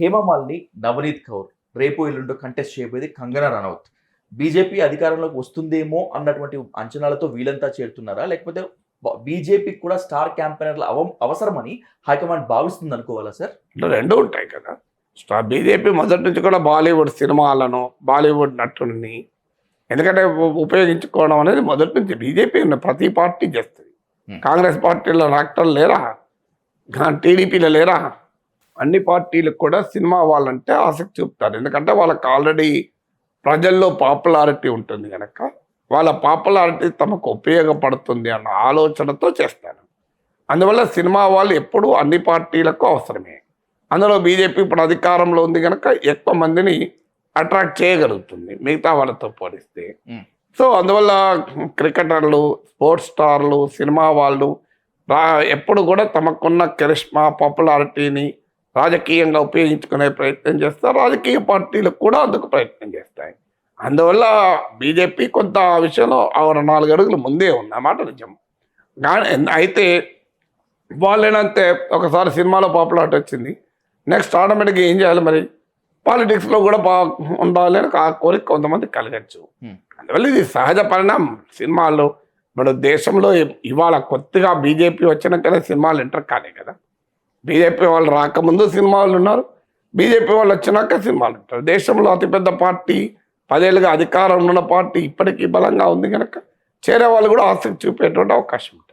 హేమమాలిని నవనీత్ కౌర్. రేపు ఎల్లుండో కంటెస్ట్ చేయబోయేది కంగనా రనౌత్. బీజేపీ అధికారంలోకి వస్తుందేమో అన్నటువంటి అంచనాలతో వీళ్ళంతా చేరుతున్నారా? లేకపోతే బీజేపీకి కూడా స్టార్ క్యాంపెయినర్ల అవ అవసరమని హైకమాండ్ భావిస్తుంది అనుకోవాలా సార్? అంటే రెండు ఉంటాయి కదా. స్టార్ బీజేపీ మొదటి నుంచి కూడా బాలీవుడ్ సినిమాలను బాలీవుడ్ నటుల్ని ఎందుకంటే ఉపయోగించుకోవడం అనేది మొదటి నుంచి బీజేపీ ఉన్న ప్రతి పార్టీ చేస్తుంది. కాంగ్రెస్ పార్టీలో యాక్టర్లు లేరా? టీడీపీలో లేరా? అన్ని పార్టీలకు కూడా సినిమా వాళ్ళంటే ఆసక్తి చూపుతారు. ఎందుకంటే వాళ్ళకి ఆల్రెడీ ప్రజల్లో పాపులారిటీ ఉంటుంది కనుక వాళ్ళ పాపులారిటీ తమకు ఉపయోగపడుతుంది అన్న ఆలోచనతో చేస్తారు. అందువల్ల సినిమా వాళ్ళు ఎప్పుడూ అన్ని పార్టీలకు అవసరమే. అందులో బీజేపీ ఇప్పుడు అధికారంలో ఉంది కనుక ఎక్కువ మందిని అట్రాక్ట్ చేయగలుగుతుంది మిగతా వాళ్ళతో పోలిస్తే. సో అందువల్ల క్రికెటర్లు స్పోర్ట్స్ స్టార్లు సినిమా వాళ్ళు ఎప్పుడు కూడా తమకున్న కరిష్మా పాపులారిటీని రాజకీయంగా ఉపయోగించుకునే ప్రయత్నం చేస్తారు రాజకీయ పార్టీలు కూడా అందుకు ప్రయత్నం చేస్తాయి. అందువల్ల బీజేపీ కొంత విషయంలో ఆరు నాలుగు అడుగులు ముందే ఉంది. అన్నమాట నిజం. కానీ అయితే వాళ్ళేనంతే ఒకసారి సినిమాలో పాపులారిటీ వచ్చింది. నెక్స్ట్ ఆటోమేటిక్గా ఏం చేయాలి మరి? పాలిటిక్స్లో కూడా బా ఉండాలి అని ఆ కోరిక కొంతమంది కలగచ్చు. అందువల్ల ఇది సహజ పరిణామం. సినిమాల్లో ఇప్పుడు దేశంలో ఇవాళ కొత్తగా బీజేపీ వచ్చినాకనే సినిమాలు ఎంటర్ కాలే కదా. బీజేపీ వాళ్ళు రాకముందు సినిమాలు ఉన్నారు. బీజేపీ వాళ్ళు వచ్చినాక సినిమాలు ఉంటారు. దేశంలో అతిపెద్ద పార్టీ పదేళ్ళుగా అధికారంలో ఉన్న పార్టీ ఇప్పటికీ బలంగా ఉంది కనుక చేరే వాళ్ళు కూడా ఆసక్తి చూపేటువంటి అవకాశం ఉంది.